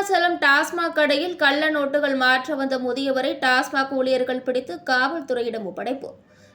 கடையில் கள்ள நோட்டுகள் மாற்ற வந்த முதியவரை டாஸ்மாக் ஊழியர்கள் பிடித்து காவல்துறையிடம் ஒப்படைப்பு.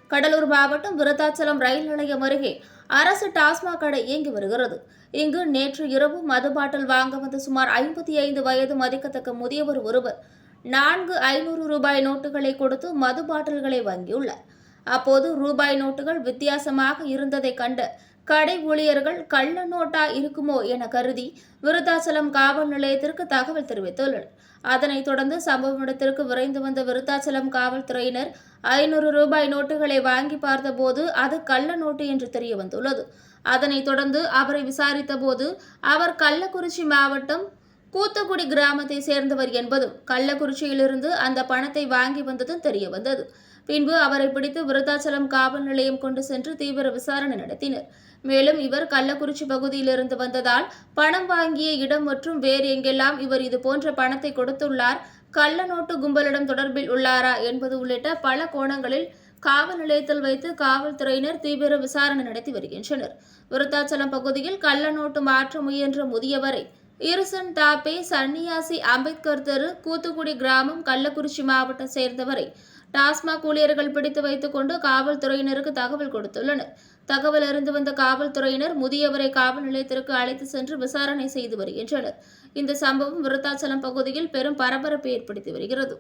கடலூர் மாவட்டம் விருத்தாச்சலம் ரயில் நிலையம் அருகே அரசு டாஸ்மாக் கடை இயங்கி வருகிறது. இங்கு நேற்று இரவு மது பாட்டில் வாங்க வந்த சுமார் ஐம்பத்தி ஐந்து வயது மதிக்கத்தக்க முதியவர் ஒருவர் நான்கு ஐநூறு ரூபாய் நோட்டுகளை கொடுத்து மது பாட்டில்களை வாங்கியுள்ளார். அப்போது ரூபாய் நோட்டுகள் வித்தியாசமாக இருந்ததை கண்டு கடை ஊழியர்கள் கள்ள நோட்டா இருக்குமோ என கருதி விருத்தாச்சலம் காவல் நிலையத்திற்கு தகவல் தெரிவித்துள்ளனர். அதனைத் தொடர்ந்து சம்பவ இடத்திற்கு விரைந்து வந்த விருத்தாச்சலம் காவல்துறையினர் ஐநூறு ரூபாய் நோட்டுகளை வாங்கி பார்த்தபோது அது கள்ள நோட்டு என்று தெரிய வந்துள்ளது அதனைத் தொடர்ந்து அவரை விசாரித்தபோது அவர் கள்ளக்குறிச்சி மாவட்டம் கூத்தக்குடி கிராமத்தை சேர்ந்தவர் என்பதும் கள்ளக்குறிச்சியிலிருந்து அந்த பணத்தை வாங்கி வந்ததும் தெரிய வந்தது. பின்பு அவரை பிடித்து விருத்தாச்சலம் காவல் நிலையம் கொண்டு சென்று தீவிர விசாரணை நடத்தினர். மேலும் இவர் கள்ளக்குறிச்சி பகுதியிலிருந்து வந்ததால் பணம் வாங்கிய இடம் மற்றும் வேறு எங்கெல்லாம் இவர் இது போன்ற பணத்தை கொடுத்துள்ளார் கள்ள நோட்டு கும்பலிடம் தொடர்பில் உள்ளாரா என்பது உள்ளிட்ட பல கோணங்களில் காவல் நிலையத்தில் வைத்து காவல்துறையினர் தீவிர விசாரணை நடத்தி வருகின்றனர். விருத்தாச்சலம் பகுதியில் கள்ள நோட்டு மாற்ற முயன்ற முதியவரை இருசன் தாப்பே சன்னியாசி அம்பேத்கர் தெரு கூத்துக்குடி கிராமம் கள்ளக்குறிச்சி மாவட்டம் சேர்ந்தவரை. டாஸ்மாக் ஊழியர்கள் பிடித்து வைத்துக் கொண்டு காவல்துறையினருக்கு தகவல் கொடுத்துள்ளனர். தகவல் அறிந்து வந்த காவல்துறையினர் முதியவரை காவல் நிலையத்திற்கு அழைத்து சென்று விசாரணை செய்து வருகின்றனர். இந்த சம்பவம் விருத்தாச்சலம் பகுதியில் பெரும் பரபரப்பை ஏற்படுத்தி வருகிறது.